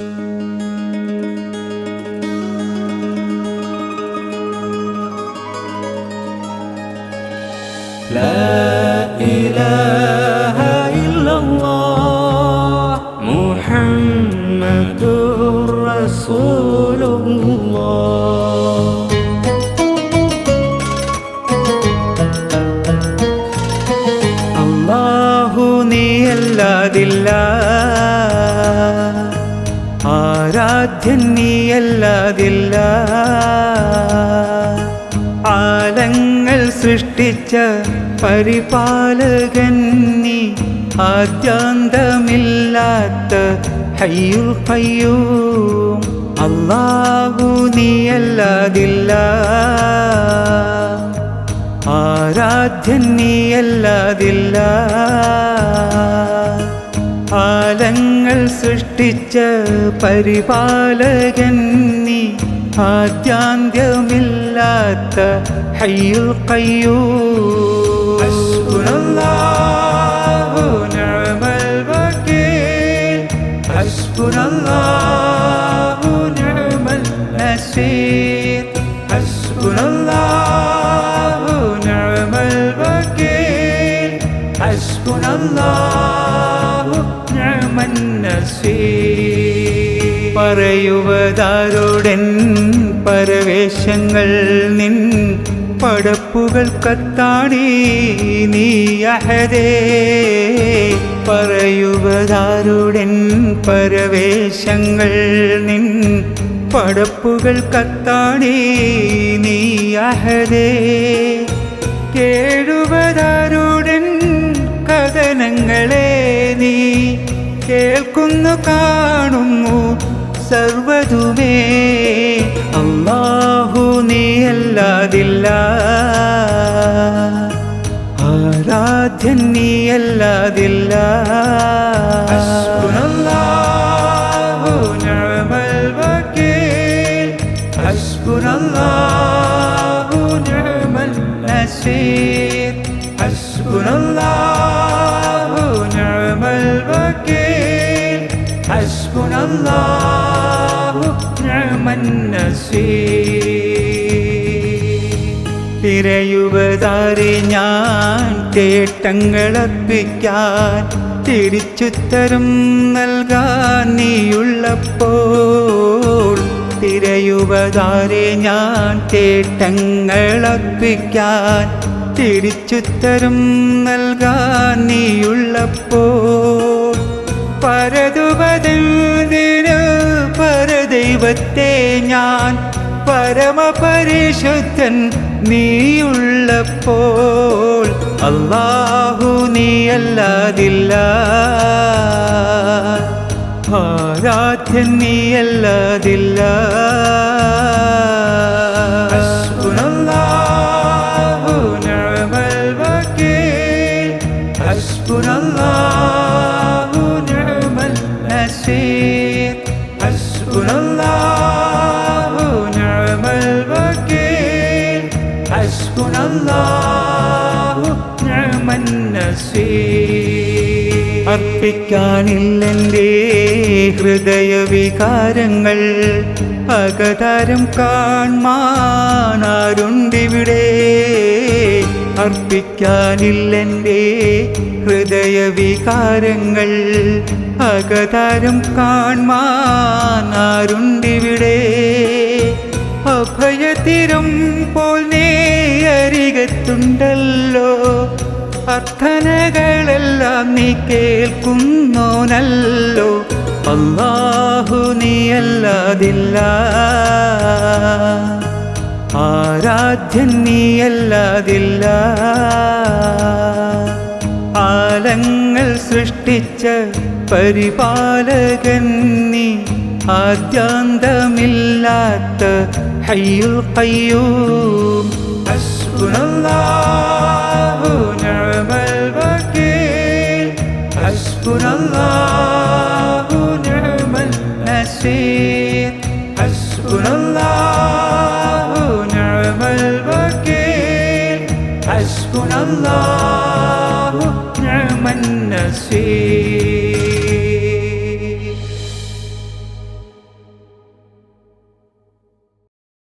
لا إله ആരാധ്യൻ നീയല്ലാതില്ല ആലങ്ങൾ സൃഷ്ടിച്ച പരിപാലകൻ നീ ആദ്യാന്തമില്ലാത്ത ഹയ്യുൽ ഹയ്യൂ അല്ലാഹു നീയല്ലാതില്ല. ആരാധ്യൻ നീയല്ലാതില്ല. ആലങ്ങൾ സൃഷ്ടിച്ച പരിപാലകൻ നീ. ആദ്യാന്ത്യമില്ലാത്ത ഹയ്യു കയ്യൂ Allah പറയുവതാരോടൻ പരവേശങ്ങൾ നിൻ പടപ്പുകൾ കത്താണി നീ അഹദേ പറയുവതാരുടൻ പരവേശങ്ങൾ നിൻ പടപ്പുകൾ കത്താണി നീ അഹദേ കേഴുവതാരുടൻ കേൾക്കുന്നു കാണുന്നു സർവതുമേ അള്ളാഹു നീയല്ലാതില്ല ആരാധ്യൻ നീയല്ലാതില്ല അല്ലാതില്ല. നിഅമൽ വകീൽ. ഹസ്ബുനല്ലാഹു നിഅമൽ നസീർ. നസീർ. തിരയുവതാരെ ഞാൻ തേട്ടങ്ങളർപ്പിക്കാൻ തിരിച്ചുത്തരം നൽകാൻ നീയുള്ളപ്പോൾ തിരയുവതാരെ ഞാൻ തേട്ടങ്ങളർപ്പിക്കാൻ തിരിച്ചുത്തരം നൽകാൻ നീയുള്ളപ്പോൾ പരതുപതിന് പരദൈവത്തെ ഞാൻ പരമപരിശുദ്ധൻ നീയുള്ളപ്പോൾ. അല്ലാഹു നീയല്ലാതില്ല ആരാധ്യൻ നീയല്ലാതില്ല നസീർ ഹസ്ബുനല്ലാഹു നിഅമൽ വകീൽ ഹസ്ബുനല്ലാഹു നിഅമൻ നസീർ അർപ്പിക്കാനില്ലെന്റെ ഹൃദയവികാരങ്ങൾ അകതാരം കാൺമാനാരുണ്ടിവിടെ അർപ്പിക്കാനില്ലെന്റെ ഹൃദയവികാരങ്ങൾ അകതാരം കാൺമാനാരുണ്ടിവിടെ. അഭയത്തിരം പോൽ നീ അരികത്തുണ്ടല്ലോ അർത്ഥനകളെല്ലാം നീ കേൾക്കുന്നോനല്ലോ. അല്ലാഹു നീയല്ലാതില്ല ആരാധ്യൻ നീയല്ലാതില്ല ആലങ്ങൾ സൃഷ്ടിച്ച പരിപാലകൻ നീ ആദ്യാന്തമില്ലാത്ത ഹയ്യുൽ കയ്യൂം ഹസ്ബുനല്ലാഹു നിഅമൽ വകീൽ ഹസ്ബുനല്ലാഹു നിഅമൽ നസീർ ഹസ്ബുനല്ലാഹു നിഅമൽ വകീൽ ഹസ്ബുനല്ലാഹു നിഅമൽ നസീർ